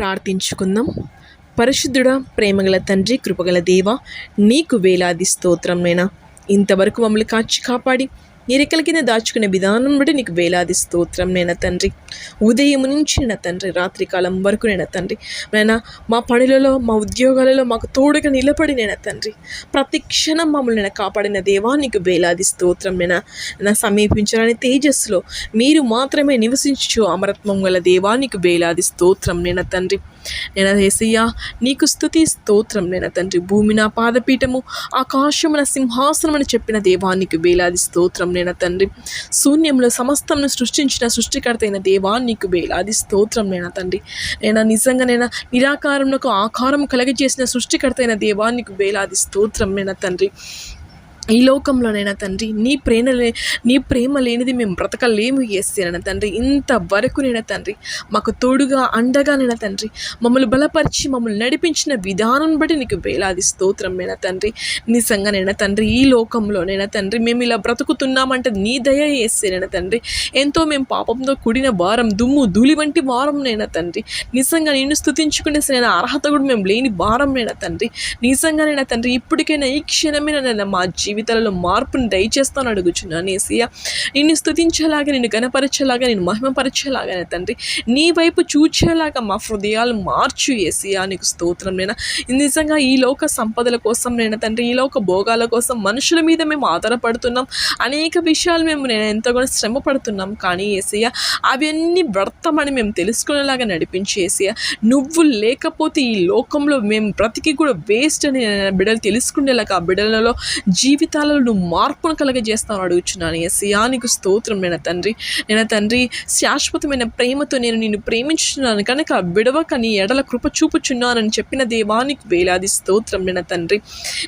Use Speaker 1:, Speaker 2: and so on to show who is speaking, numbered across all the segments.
Speaker 1: ప్రార్థించుకుందాం. పరిశుద్ధుడ ప్రేమగల తండ్రి కృపగల దేవ నీకు వేలాది స్తోత్రం నేనా ఇంతవరకు మమ్మల్ని కాచి కాపాడి నీ రెక్కల కింద దాచుకునే విధానం బట్టి నీకు వేలాది స్తోత్రం నేను తండ్రి. ఉదయం నుంచి నా తండ్రి రాత్రి కాలం వరకు నేను తండ్రి. నైనా మా పనులలో మా ఉద్యోగాలలో మాకు తోడుగా నిలబడి నేను తండ్రి. ప్రతి క్షణం మమ్మల్ని నేను కాపాడిన దేవా నీకు వేలాది స్తోత్రం నేను నా సమీపించాలని తేజస్సులో మీరు మాత్రమే నివసించు అమరత్వం గల దేవా నీకు వేలాది స్తోత్రం నేను తండ్రి. నేను ఏసయ్యా నీకు స్థుతి స్తోత్రం నేను తండ్రి. భూమి నా పాదపీఠము ఆకాశము నా సింహాసనం అని చెప్పిన దేవానికి వేలాది స్తోత్రం నేను తండ్రి. శూన్యంలో సమస్తంను సృష్టించిన సృష్టికర్త అయిన దేవానికి వేలాది స్తోత్రం నేను తండ్రి. నేను నిజంగా నేను నిరాకారంలో ఆకారం కలగజేసిన సృష్టికర్త అయిన దేవానికి వేలాది స్తోత్రం నేను తండ్రి. ఈ లోకంలోనైనా తండ్రి నీ ప్రేమ లే నీ ప్రేమ లేనిది మేము బ్రతకలేము చేస్తానైనా తండ్రి. ఇంతవరకు నేను తండ్రి మాకు తోడుగా అండగా నేను తండ్రి మమ్మల్ని బలపరిచి మమ్మల్ని నడిపించిన విధానం బట్టి నీకు వేలాది స్తోత్రం నేను తండ్రి. నిజంగా నేను తండ్రి ఈ లోకంలోనైనా తండ్రి మేము ఇలా బ్రతుకుతున్నామంటే నీ దయ చేస్తేనైనా తండ్రి. ఎంతో మేము పాపంతో కూడిన వారం దుమ్ము ధూళి వంటి వారం నేను తండ్రి. నిజంగా నేను స్థుతించుకునే నేను అర్హత కూడా మేము లేని భారం నేను తండ్రి. నిజంగా నేను తండ్రి ఇప్పటికైనా ఈ క్షణమే నేను మా జీవితాలలో మార్పును దయచేస్తాను అడుగుచున్నాను ఏసయ్య నిన్ను స్థుతించేలాగా నిన్ను గణపరచేలాగా నేను మహిమపరచేలాగా తండ్రి నీ వైపు చూచేలాగా మా హృదయాలు మార్చు ఏసయ్య నీకు స్తోత్రం నేను. నిజంగా ఈ లోక సంపదల కోసం నేను తండ్రి ఈ లోక భోగాల కోసం మనుషుల మీద మేము ఆధారపడుతున్నాం. అనేక విషయాలు మేము నేను ఎంతగానో శ్రమ పడుతున్నాం కానీ ఏసయ్య అవన్నీ వ్యర్థమని మేము తెలుసుకునేలాగా నడిపించి ఏసయ్య నువ్వు లేకపోతే ఈ లోకంలో మేము బ్రతికి కూడా వేస్ట్ అని బిడ్డలు తెలుసుకునేలాగా ఆ బిడ్డలలో జీవితాలలో మార్పును కలగజేస్తాను అడుగుచున్నాను. ఎస్యా నీకు స్తోత్రం. నేను తండ్రి నేను తండ్రి శాశ్వతమైన ప్రేమతో నేను నిన్ను ప్రేమించున్నాను కనుక విడవక నీ ఎడల కృప చూపుచున్నానని చెప్పిన దేవానికి వేలాది స్తోత్రం. నేను తండ్రి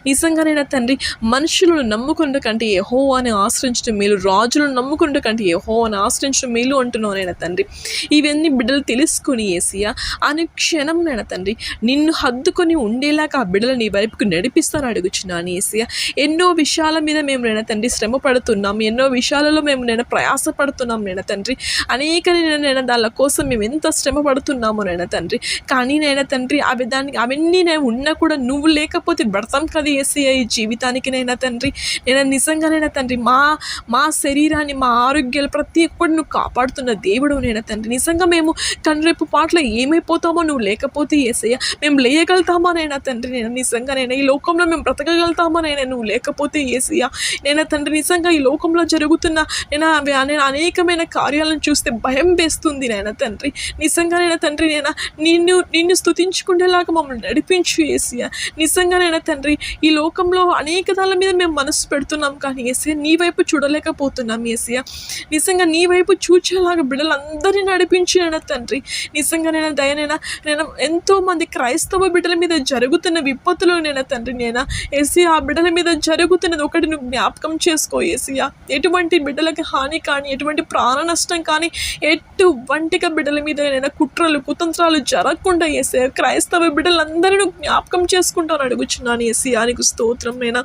Speaker 1: నిజంగా నేను తండ్రి మనుషులను నమ్ముకుంట కంటే ఏహో అని ఆశ్రయించడం మేలు. రాజులను నమ్ముకుంట కంటే ఏహో అని ఆశ్రయించడం మేలు అంటున్నాను నేను తండ్రి. ఇవన్నీ బిడ్డలు తెలుసుకుని ఏసియా అనుక్షణం నేను తండ్రి నిన్ను హద్దుకొని ఉండేలాగా ఆ బిడ్డలు నీ వైపుకు నడిపిస్తాను అడుగుచున్నాను. ఏసియా ఎన్నో విషయాల మీద మేము నేను తండ్రి శ్రమ పడుతున్నాం. ఎన్నో విషయాలలో మేము నేను ప్రయాసపడుతున్నాం నేను తండ్రి. అనేక నేను దాని కోసం మేము ఎంత శ్రమ పడుతున్నామో నేను తండ్రి. కానీ నేను తండ్రి అవి దానికి అవన్నీ నేను ఉన్నా కూడా నువ్వు లేకపోతే బ్రతం కదా ఏసీ ఈ జీవితానికి నేను తండ్రి. నేను నిజంగానైనా తండ్రి మా మా శరీరాన్ని మా ఆరోగ్యాలు ప్రతి ఒక్కటి నువ్వు కాపాడుతున్న దేవుడు నేను తండ్రి. నిజంగా మేము కనురేపు పాటలో ఏమైపోతామో నువ్వు లేకపోతే ఏసయ్య మేము లేయగలుగుతామా నైనా తండ్రి? నేను నిజంగా నేను ఈ లోకంలో మేము బ్రతకగలుగుతామా నైనా? నువ్వు లేకపోతే ఏసయ్య నేను తండ్రి నిజంగా ఈ లోకంలో జరుగుతున్న నేను నేను అనేకమైన కార్యాలను చూస్తే భయం వేస్తుంది నాయన తండ్రి. నిజంగా నేను తండ్రి నేను? నిన్ను నిన్ను స్థుతించుకునేలాగా మమ్మల్ని నడిపించు ఏసయ్యా. నిజంగా నేను తండ్రి ఈ లోకంలో అనేక దాని మీద మేము మనసు పెడుతున్నాం కానీ ఏసయ్య నీ వైపు చూడలేకపోతున్నాం ఏసియా నిజంగా నీ వైపు చూచేలాగా బిడ్డలందరినీ నడిపించి నేను తండ్రి. నిజంగా నేను దయనైనా నేను ఎంతోమంది క్రైస్తవ బిడ్డల మీద జరుగుతున్న విపత్తులు నేను తండ్రి నేను? ఏసీ ఆ బిడ్డల మీద జరుగుతున్నది ఒకటి నువ్వు జ్ఞాపకం చేసుకో ఏసయ్యా. ఎటువంటి బిడ్డలకి హాని కానీ ఎటువంటి ప్రాణ నష్టం కానీ ఎటువంటిగా బిడ్డల మీద ఏదైనా కుట్రలు కుతంత్రాలు జరగకుండా ఏసే క్రైస్తవ బిడ్డలందరూ జ్ఞాపకం చేసుకుంటాను అడుగుచున్నాను ఏసీ నీకు స్తోత్రం నేను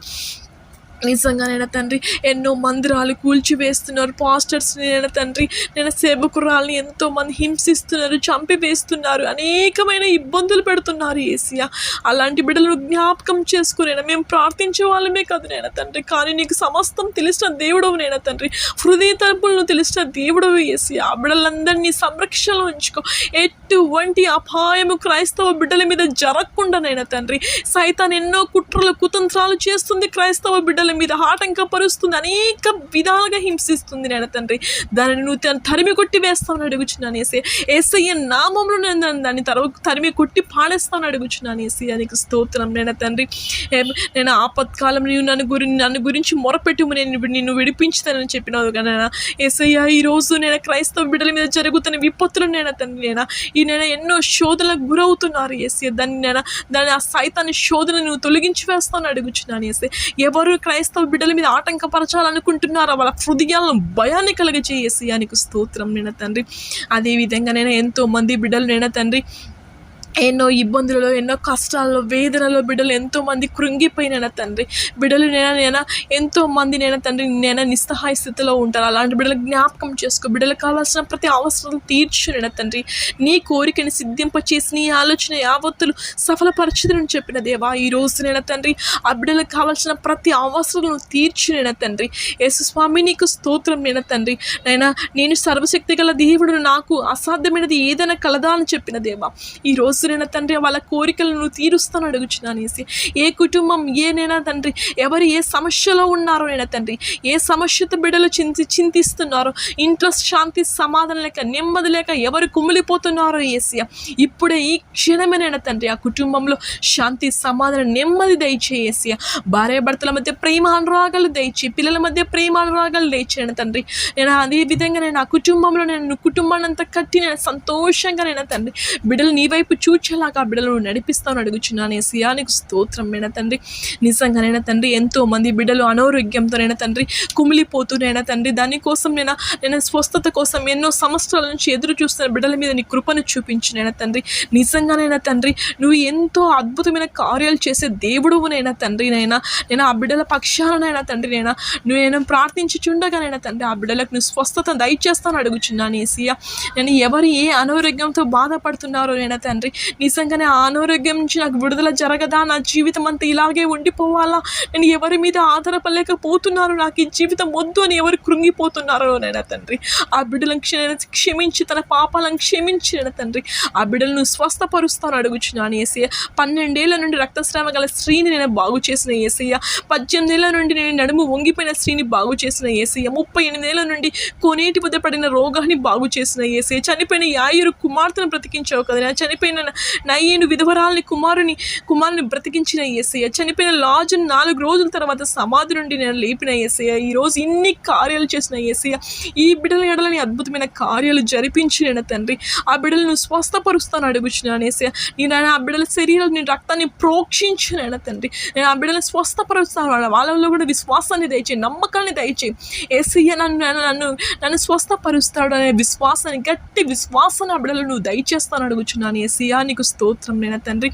Speaker 1: నిజంగానైనా తండ్రి ఎన్నో మందిరాలు కూల్చివేస్తున్నారు. పాస్టర్స్ నేను తండ్రి నేను సేవకురాల్ని ఎంతోమంది హింసిస్తున్నారు చంపివేస్తున్నారు. అనేకమైన ఇబ్బందులు పెడుతున్నారు ఏసియా అలాంటి బిడ్డలను జ్ఞాపకం చేసుకునేనా మేము ప్రార్థించే వాళ్ళమే కాదు నేను తండ్రి. కానీ నీకు సమస్తం తెలిసిన దేవుడవు నేను తండ్రి. హృదయ తలుపులను తెలిసిన దేవుడవు ఏసియా ఆ బిడ్డలందరినీ సంరక్షణలో ఉంచుకో. ఎటువంటి అపాయము క్రైస్తవ బిడ్డల మీద జరగకుండా నేను తండ్రి. సైతాన్ ఎన్నో కుట్రలు కుతంత్రాలు చేస్తుంది క్రైస్తవ బిడ్డలు మీద ఆటంకపరుస్తుంది అనేక విధాలుగా హింసిస్తుంది నేను తండ్రి. దానిని నువ్వు తను తరిమి కొట్టి వేస్తామని అడుగుచున్నాను ఏసే ఏసయ్య నామంలో నేను దాన్ని- దాన్ని తర తరిమి కొట్టి పాడేస్తామని అడుగుచున్నాను ఏసయ్య. నీకు స్తోత్రం నేను తండ్రి. నేను ఆపత్కాలం నీవు నన్ను గురి నన్ను గురించి మొరపెట్టి నేను నిన్ను విడిపించుతానని చెప్పినావు కానీ ఏసయ్య ఈరోజు నేను క్రైస్తవ బిడ్డల మీద జరుగుతున్న విపత్తులు నేను తండ్రి నేను ఈ నేను ఎన్నో శోధనలకు గురవుతున్నారు ఏసయ్య. దాన్ని నేను దాని ఆ సైతాన్ని శోధన నువ్వు తొలగించి వేస్తాను అడుగుచున్నాను ఏసే ఎవరు క్రైస్తవ బిడ్డల మీద ఆటంకపరచాలనుకుంటున్నారో? వాళ్ళ హృదయాలను భయాన్ని కలిగ చేసి ఆయనకు స్తోత్రం నేను తండ్రి. అదేవిధంగా నేను ఎంతో మంది బిడ్డలు నేను తండ్రి ఎన్నో ఇబ్బందులలో ఎన్నో కష్టాల్లో వేదనలో బిడ్డలు ఎంతోమంది కృంగిపోయిన తండ్రి. బిడ్డలు నేను నేను? ఎంతోమంది నేను తండ్రి నేను నిస్సహాయ స్థితిలో ఉంటారు. అలాంటి బిడ్డలు జ్ఞాపకం చేసుకో. బిడ్డలకు కావాల్సిన ప్రతి అవసరం తీర్చునైనా తండ్రి. నీ కోరికని సిద్ధింపచేసి నీ ఆలోచన యావత్తులు సఫలపరచుదని చెప్పిన దేవా ఈ రోజు నేను తండ్రి? ఆ బిడ్డలకు కావాల్సిన ప్రతి అవసరం తీర్చునైనా తండ్రి. యేసు స్వామి నీకు స్తోత్రం నేను తండ్రి. నైనా నేను సర్వశక్తి గల దేవుడు నాకు అసాధ్యమైనది ఏదైనా కలదా అని చెప్పిన దేవా ఈ రోజు నేను తండ్రి వాళ్ళ కోరికలను తీరుస్తాను అడుగుచున్నాను ఏసి ఏ కుటుంబం ఏనైనా తండ్రి ఎవరు ఏ సమస్యలో ఉన్నారో నేను తండ్రి ఏ సమస్యతో బిడ్డలు చింతి చింతిస్తున్నారో ఇంట్లో శాంతి సమాధానం లేక నెమ్మది లేక ఎవరు కుమిలిపోతున్నారో ఏసియా ఇప్పుడే ఈ క్షణమేనైనా తండ్రి ఆ కుటుంబంలో శాంతి సమాధానం నెమ్మది దయచేసియ భార్య భర్తల మధ్య ప్రేమ అనురాగాలు దయచి పిల్లల మధ్య ప్రేమ అనురాగాలు దయచేయను తండ్రి. నేను అదే విధంగా నేను ఆ కుటుంబంలో నేను కుటుంబాన్ని అంతా కట్టి నేను సంతోషంగా నేను తండ్రి. బిడ్డలు నీ వైపు చూ ఆ బిడ్డలను నడిపిస్తాను అడుగుచున్నాను ఏసియా నీకు స్తోత్రం నేను తండ్రి. నిజంగానైనా తండ్రి ఎంతో మంది బిడ్డలు అనారోగ్యంతోనైనా తండ్రి కుమిలిపోతూనైనా తండ్రి. దానికోసం నేను నేను స్వస్థత కోసం ఎన్నో సంవత్సరాల నుంచి ఎదురు చూస్తున్న బిడ్డల మీద నీ కృపను చూపించినైనా తండ్రి. నిజంగానైనా తండ్రి నువ్వు ఎంతో అద్భుతమైన కార్యాలు చేసే దేవుడువునైనా తండ్రినైనా నేను ఆ బిడ్డల పక్షాలనైనా తండ్రి నేను నువ్వు నేను ప్రార్థించుచుండగానైనా తండ్రి ఆ బిడ్డలకు నువ్వు స్వస్థత దయచేస్తాను అడుగుచున్నాను ఏసియా నేను ఎవరు ఏ అనారోగ్యంతో బాధపడుతున్నారో నేను తండ్రి నిజంగానే అనారోగ్యం నుంచి నాకు విడుదల జరగదా? నా జీవితం అంతా ఇలాగే ఉండిపోవాలా? నేను ఎవరి మీద ఆధారపడలేకపోతున్నాను? నాకు ఈ జీవితం వద్దు అని ఎవరు కృంగిపోతున్నారో నేను తండ్రి? ఆ బిడ్డలను క్ష- క్షమించి తన పాపాలను క్షమించి నేను తండ్రి? ఆ బిడ్డలను స్వస్థపరుస్తాను అడుగుచున్నాను ఏసయ్య. పన్నెండేళ్ళ నుండి రక్తస్రావ గల స్త్రీని నేను బాగు చేసిన ఏసయ్య. పద్దెనిమిదేళ్ళ నుండి నేను నడుము వంగిపోయిన స్త్రీని బాగు చేసిన ఏసయ్య. ముప్పై ఎనిమిదేళ్ళ నుండి కోనేటి బుద్ధ పడిన రోగాన్ని బాగు చేసిన ఏసయ్య. చనిపోయిన యాయురు కుమార్తెను బ్రతికించావు కదా చనిపోయిన చనిపోయిన నయ్యేను విధవరాల్ని కుమారుని కుమారుని బ్రతికించిన ఏసయ్య చనిపోయిన లాజును నాలుగు రోజుల తర్వాత సమాధి నుండి నేను లేపిన ఏసయ్య ఈ రోజు ఇన్ని కార్యాలు చేసిన ఏసయ్య ఈ బిడ్డల ఎడలని అద్భుతమైన కార్యాలు జరిపించిన తండ్రి. ఆ బిడ్డలను స్వస్థపరుస్తాను అడుగుచున్నాను ఏసయ్య నేను ఆ బిడ్డల శరీరం నేను రక్తాన్ని ప్రోక్షించిన తండ్రి. నేను ఆ బిడ్డలను స్వస్థపరుస్తాను. వాళ్ళలో కూడా విశ్వాసాన్ని దయచేయి నమ్మకాన్ని దయచేయి. ఏసయ్య నన్ను నన్ను నన్ను నన్ను స్వస్థపరుస్తాడు అనే విశ్వాసాన్ని గట్టి విశ్వాసాన్ని ఆ బిడ్డలు నువ్వు దయచేస్తాను అడుగుచున్నాను ఏసయ్య నీకు స్తోత్రం. నేను తండ్రి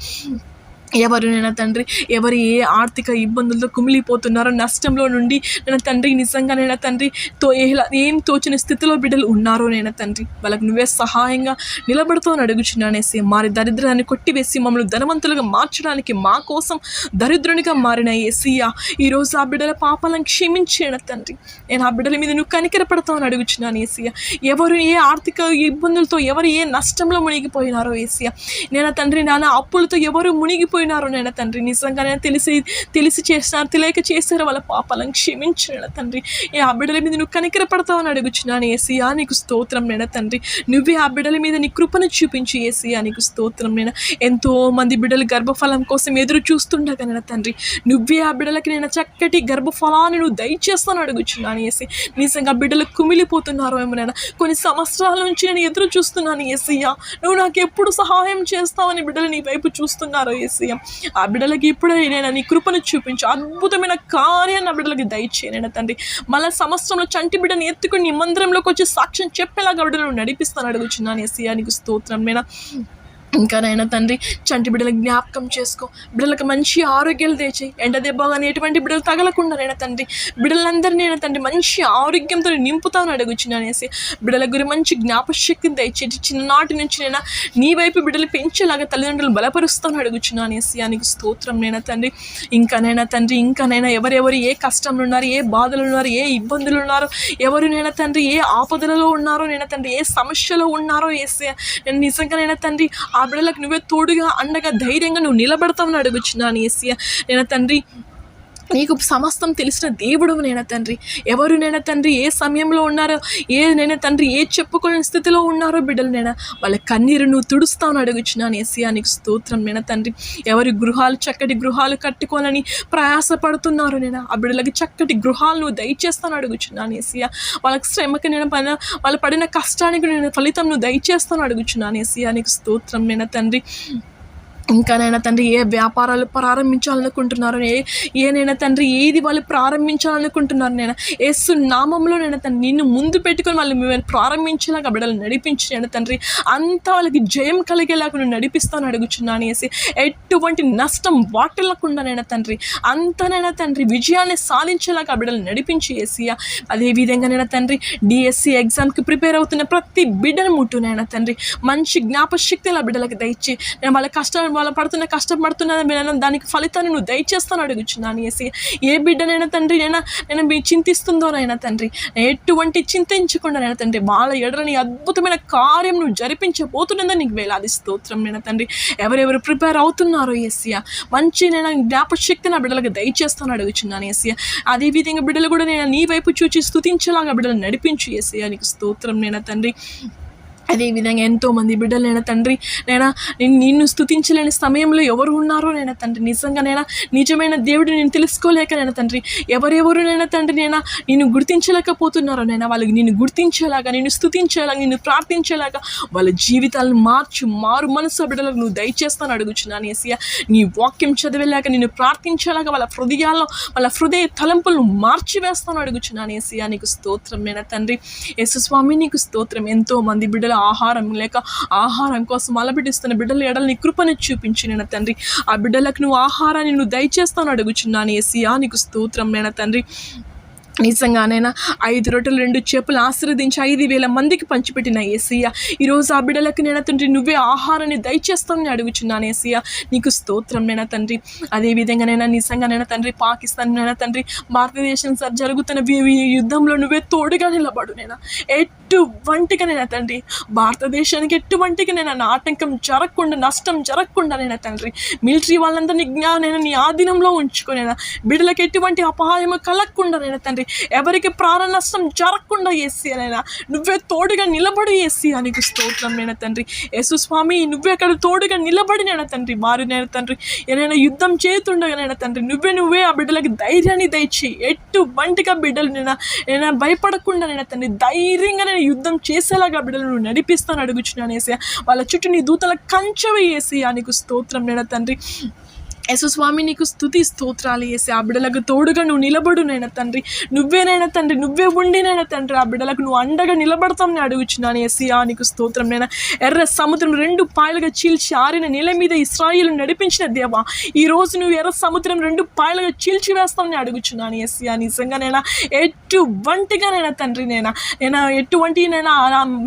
Speaker 1: ఎవరునైనా తండ్రి? ఎవరు ఏ ఆర్థిక ఇబ్బందులతో కుమిలిపోతున్నారో నష్టంలో నుండి నేను తండ్రి నిజంగా నేను తండ్రి తో ఏం తోచిన స్థితిలో బిడ్డలు ఉన్నారో నేను తండ్రి? వాళ్ళకు నువ్వే సహాయంగా నిలబడుతూ అడుగుచున్నానేసి మారి దరిద్రాన్ని కొట్టివేసి మమ్మల్ని ధనవంతులుగా మార్చడానికి మా కోసం దరిద్రునిగా మారిన ఏసీయా ఈరోజు ఆ బిడ్డల పాపాలను క్షమించేన తండ్రి. నేను ఆ బిడ్డల మీద నువ్వు కనికరపడతావు అడుగుచున్నాను ఏసీయా ఎవరు ఏ ఆర్థిక ఇబ్బందులతో ఎవరు ఏ నష్టంలో మునిగిపోయినారో ఏసీయా నేను తండ్రి నాన్న అప్పులతో ఎవరు మునిగిపోయి మునిగిపోయినారో నాయన తండ్రి. నిజంగా నేను తెలిసి తెలిసి చేస్తున్నారు తెలియక చేశారు వాళ్ళ పాపాలను క్షమించిన తండ్రి. ఏ ఆ బిడ్డల మీద నువ్వు కనికర పడతావని అడుగుచున్నాను. ఏసీయా నీకు స్తోత్రం నేను తండ్రి. నువ్వే ఆ బిడ్డల మీద నీ కృపను చూపించి. ఏసీయా నీకు స్తోత్రం నేను ఎంతో మంది బిడ్డలు గర్భఫలం కోసం ఎదురు చూస్తుండగా నేను తండ్రి. నువ్వే ఆ బిడ్డలకి నేను చక్కటి గర్భఫలాన్ని నువ్వు దయచేస్తాను అడుగుచున్నాను. ఏసీ నిజంగా బిడ్డలు కుమిలిపోతున్నారో ఏమో నేను కొన్ని సంవత్సరాల నుంచి నేను ఎదురు చూస్తున్నాను. ఏసయ్యా నువ్వు నాకు ఎప్పుడు సహాయం చేస్తావని బిడ్డలు నీ వైపు చూస్తున్నారో ఏసయ్య. ఆ బిడ్డలకి ఇప్పుడే నేను నీ కృపను చూపించు. అద్భుతమైన కార్యాన్ని ఆ బిడ్డలకి దయచేయనైనా తండ్రి. మళ్ళీ సంవత్సరంలో చంటి బిడ్డని ఎత్తుకుని నీ మందిరంలోకి వచ్చి సాక్ష్యం చెప్పేలాగా బిడ్డలు నడిపిస్తాను అడుగుచున్నాను. ఏసయ్యా నీకు స్తోత్రం నేను ఇంకా నైనా తండ్రి చంటి బిడ్డలకు జ్ఞాపకం చేసుకో. బిడ్డలకు మంచి ఆరోగ్యాలు తెచ్చి ఎండ దెబ్బ కానీ ఎటువంటి బిడ్డలు తగలకుండా నైనా తండ్రి బిడ్డలందరినీ నేను తండ్రి మంచి ఆరోగ్యంతో నింపుతాను అడుగుచున్నాను అనేసి బిడ్డల గురి మంచి జ్ఞాపశక్తిని తెచ్చి చిన్ననాటి నుంచి నేను నీ వైపు బిడ్డలు పెంచేలాగా తల్లిదండ్రులు బలపరుస్తాను అడుగుచున్నాను అనేసి నీకు స్తోత్రం నైనా తండ్రి. ఇంకానైనా తండ్రి ఇంకానైనా ఎవరెవరు ఏ కష్టంలో ఉన్నారు ఏ బాధలు ఉన్నారు ఏ ఇబ్బందులు ఉన్నారో ఎవరు నేను తండ్రి ఏ ఆపదలలో ఉన్నారో నేను తండ్రి ఏ సమస్యలో ఉన్నారో వేసే నేను నిజంగానైనా తండ్రి ఆ బిడ్డలకు నువ్వే తోడుగా అండగా ధైర్యంగా నువ్వు నిలబడతావని అడుగుచున్నాను ఏసియా నేను తండ్రి నీకు సమస్తం తెలిసిన దేవుడు నేను తండ్రి? ఎవరు నేను తండ్రి? ఏ సమయంలో ఉన్నారో? ఏ నేను తండ్రి? ఏ చెప్పుకోలేని స్థితిలో ఉన్నారో బిడ్డలు నేను? వాళ్ళ కన్నీరు నువ్వు తుడుస్తావు అడుగుచున్నాను. ఏసియా నీకు స్తోత్రం నేను తండ్రి? ఎవరి గృహాలు చక్కటి గృహాలు కట్టుకోవాలని ప్రయాసపడుతున్నారు నేను? ఆ బిడ్డలకి చక్కటి గృహాలు నువ్వు దయచేస్తాను అడుగుచున్నాను. ఏసియా వాళ్ళకి శ్రమకి నేను పడిన వాళ్ళు పడిన కష్టానికి నేను ఫలితం నువ్వు దయచేస్తాను అడుగుచున్నాను. ఏసియా నీకు స్తోత్రం నేను తండ్రి? ఇంకా నైనా తండ్రి ఏ వ్యాపారాలు ప్రారంభించాలనుకుంటున్నారో ఏ ఏనైనా తండ్రి ఏది వాళ్ళు ప్రారంభించాలనుకుంటున్నారు నేను ఏసు నామంలో నేను తండ్రి నిన్ను ముందు పెట్టుకొని వాళ్ళు మేము ప్రారంభించేలాగా బిడ్డలు నడిపించి నేను తండ్రి అంతా వాళ్ళకి జయం కలిగేలాగా నువ్వు నడిపిస్తాను అడుగుచున్నాను అనేసి ఎటువంటి నష్టం వాటిల్లకుండా నేను తండ్రి అంతనైనా తండ్రి విజయాన్ని సాధించేలాగా బిడ్డలు నడిపించి ఏసియా అదేవిధంగా నేను తండ్రి డిఎస్సి ఎగ్జామ్కి ప్రిపేర్ అవుతున్న ప్రతి బిడ్డను ముట్టునైనా తండ్రి మంచి జ్ఞాపశక్తి అలా బిడ్డలకు దయచి నేను వాళ్ళ కష్టం వాళ్ళ పడుతున్న కష్టపడుతున్న నేను దానికి ఫలితాన్ని నువ్వు దయచేస్తాను అడుగుచున్నాను ఏసి ఏ బిడ్డనైనా తండ్రి నేను నేను మీ చింతిస్తుందోనైనా తండ్రి ఎటువంటి చింతించకుండా నేను తండ్రి వాళ్ళ ఎడలని అద్భుతమైన కార్యం నువ్వు జరిపించబోతున్నదని నీకు వేలాది స్తోత్రం నేను తండ్రి. ఎవరెవరు ప్రిపేర్ అవుతున్నారో ఏసియా మంచి నేను జ్ఞాపశక్తి నా బిడ్డలకు దయచేస్తాను అడుగుచున్నాను ఏసియా అదేవిధంగా బిడ్డలు కూడా నేను నీ వైపు చూచి స్థుతించేలాగా బిడ్డలు నడిపించు ఏసియా నీకు స్తోత్రం నేను తండ్రి. అదేవిధంగా ఎంతోమంది బిడ్డలు నేను తండ్రి నేను నేను నిన్ను స్థుతించలేని సమయంలో ఎవరు ఉన్నారో నేను తండ్రి నిజంగా నేను నిజమైన దేవుడు నేను తెలుసుకోలేక నేను తండ్రి ఎవరెవరు నేను తండ్రి నేను గుర్తించలేకపోతున్నారో నేను వాళ్ళకి నిన్ను గుర్తించేలాగా నిన్ను స్థుతించేలాగా నిన్ను ప్రార్థించేలాగా వాళ్ళ జీవితాలను మార్చు మారు మనసు బిడ్డలకు నువ్వు దయచేస్తాను అడుగుచున్నాను ఏసియా నీ వాక్యం చదివేలాగా నిన్ను ప్రార్థించేలాగా వాళ్ళ హృదయాల్లో వాళ్ళ హృదయ తలంపులను మార్చివేస్తాను అడుగుచున్నాను ఏసియా నీకు స్తోత్రం నేను తండ్రి. యేసుస్వామి నీకు స్తోత్రం. ఎంతో మంది బిడ్డల ఆహారం లేక ఆహారం కోసం అలబిడిస్తున్న బిడ్డల ఎడల నీ కృపను చూపించి నేను తండ్రి. ఆ బిడ్డలకు నువ్వు ఆహారాన్ని నువ్వు దయచేస్తాను అడుగుచున్నాను. ఏసియా నీకు స్తోత్రం నేను తండ్రి. నిజంగానైనా ఐదు రొట్టెలు రెండు చేపలు ఆశీర్వదించి ఐదు వేల మందికి పంచిపెట్టిన ఏసయ్య. ఈరోజు ఆ బిడ్డలకు నేను తండ్రి నువ్వే ఆహారాన్ని దయచేస్తామని అడుగుచున్నాను ఏసయ్య. నీకు స్తోత్రం నేను తండ్రి. అదేవిధంగానైనా నిజంగానైనా నిజంగా తండ్రి పాకిస్తాన్ నేను తండ్రి భారతదేశం సార్ జరుగుతున్న యుద్ధంలో నువ్వే తోడుగా నిలబడు నేను. ఎటువంటిగా నేను తండ్రి. భారతదేశానికి ఎటువంటిగా నేను ఆటంకం జరగకుండా నష్టం జరగకుండా నేను తండ్రి. మిలిటరీ వాళ్ళందరినీ జ్ఞా నేను నీ ఆధీనంలో ఉంచుకునేనా బిడ్డలకు ఎటువంటి అపాయం కలగకుండా నేను తండ్రి. ఎవరికి ప్రాణ నష్టం జరగకుండా ఏసీ అనైనా. నువ్వే తోడుగా నిలబడి ఏసీ నీకు స్తోత్రం నేను తండ్రి. యేసు స్వామి నువ్వే అక్కడ తోడుగా నిలబడి నేను తండ్రి. మారి నేను తండ్రి. ఏదైనా యుద్ధం చేతుండగా నేను తండ్రి. నువ్వే నువ్వే ఆ బిడ్డలకి ధైర్యాన్ని దయచి ఎటువంటిగా బిడ్డలు నేను నేను భయపడకుండా నేను తండ్రి ధైర్యంగా నేను యుద్ధం చేసేలాగా బిడ్డలు నువ్వు నడిపిస్తాను అడుగుచున్నాను ఏసీ వాళ్ళ చుట్టూ నీ దూతల కంచె వేసి నీకు స్తోత్రం నేను తండ్రి. యేసు స్వామి నీకు స్థుతి స్తోత్రాలు వేసి ఆ బిడ్డలకు తోడుగా నువ్వు నిలబడు నైనా తండ్రి. నువ్వేనైనా తండ్రి నువ్వే ఉండినైనా తండ్రి. ఆ బిడ్డలకు నువ్వు అండగా నిలబడతామని అడుగుచున్నాను ఏసి నీకు స్తోత్రం నేను? ఎర్ర సముద్రం రెండు పాయలుగా చీల్చి ఆరిన నేల మీద ఇస్రాయిల్ నడిపించిన దేవా ఈ రోజు నువ్వు ఎర్ర సముద్రం రెండు పాయలుగా చీల్చి వేస్తామని అడుగుచున్నాను ఎస్సియా నిజంగా నేను? ఎటువంటిగా తండ్రి నేను? నేను ఎటువంటి నేను?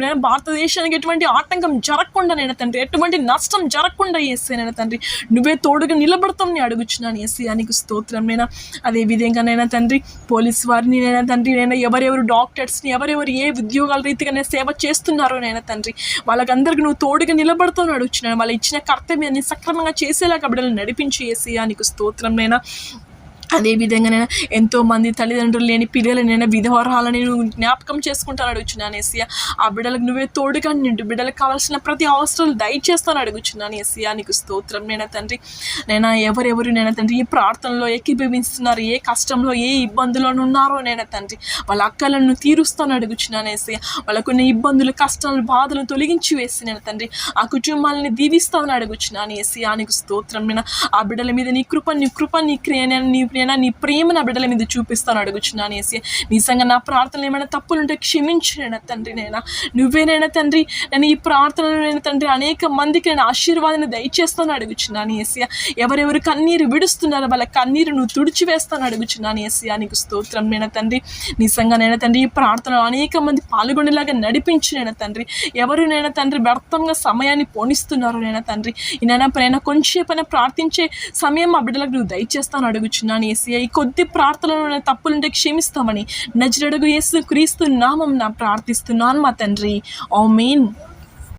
Speaker 1: నేను భారతదేశానికి ఎటువంటి ఆటంకం జరగకుండా నేను తండ్రి? ఎటువంటి నష్టం జరగకుండా వేస్తే నేను తండ్రి? నువ్వే తోడుగా నిలబడతాం నేను అడుగుచున్నాను ఎస్సీ నీకు స్తోత్రం. నేను? అదే విధంగానైనా తండ్రి? పోలీస్ వారిని నైనా తండ్రి? నేను ఎవరెవరు డాక్టర్స్ని ఎవరెవరు ఏ ఉద్యోగాల రీతిగా నేను సేవ చేస్తున్నారో నేను తండ్రి? వాళ్ళకందరికి నువ్వు తోడుగా నిలబడతావు అడుగుచున్నాను. వాళ్ళు ఇచ్చిన కర్తవ్యాన్ని సక్రమంగా చేసేలాగా బిడ్డలు నడిపించి ఏసీ నీకు స్తోత్రం. నైనా? అదేవిధంగా నేను ఎంతోమంది తల్లిదండ్రులు లేని పిల్లలనైనా విధవరాలని నువ్వు జ్ఞాపకం చేసుకుంటాను అడుగుచున్నాను ఏసియా ఆ బిడ్డలకు నువ్వే తోడుగా నిండు బిడ్డలకు కావాల్సిన ప్రతి అవసరాలు దయచేస్తాను అడుగుచున్నాను ఏసియా నీకు స్తోత్రం నేను తండ్రి. నేను ఎవరెవరు నేను తండ్రి ఈ ప్రార్థనలో ఏకీభవిస్తున్నారు ఏ కష్టంలో ఏ ఇబ్బందులో ఉన్నారో నేను తండ్రి. వాళ్ళ అక్కలను తీరుస్తాను అడుగుచున్నాను ఏసియా వాళ్ళకున్న ఇబ్బందులు కష్టాలు బాధలు తొలగించి వేసి నేను తండ్రి. ఆ కుటుంబాలని దీవిస్తామని అడుగుచున్నాను ఏసియా నీకు స్తోత్రం నేను. ఆ బిడ్డల మీద నీ కృప నీ కృప నీ క్రియ నేను నీ నేను? నీ ప్రేమ నా బిడ్డల మీద చూపిస్తాను అడుగుచున్నాను అనేసి. నిజంగా నా ప్రార్థనలు ఏమైనా తప్పులుంటే ఉంటే నేను తండ్రి నేను? నువ్వేనైనా తండ్రి నేను ఈ ప్రార్థనలు తండ్రి అనేక మందికి నేను ఆశీర్వాదాన్ని దయచేస్తాను అడుగుచున్నాను ఏసియా ఎవరెవరు కన్నీరు విడుస్తున్నారో వాళ్ళ కన్నీరు నువ్వు తుడిచివేస్తాను అడుగుచున్నాను ఏసియా నీకు స్తోత్రం నేను తండ్రి? నిజంగా నేను తండ్రి? ఈ ప్రార్థనలో అనేక మంది పాల్గొనేలాగా నడిపించినైనా తండ్రి? ఎవరు నేను తండ్రి? వ్యర్థంగా సమయాన్ని పోనిస్తున్నారు నేను తండ్రి? నేను ప్రేమ కొంచెం ప్రార్థించే సమయం మా బిడ్డలకు నువ్వు దయచేస్తాను అడుగుచున్నాను ఏసీ ఈ కొద్ది ప్రార్థనలో తప్పులుంటే క్షమిస్తామని నజరడుగు యేసు క్రీస్తు నామం నా ప్రార్థిస్తున్నాను మా తండ్రి. ఓ మీన్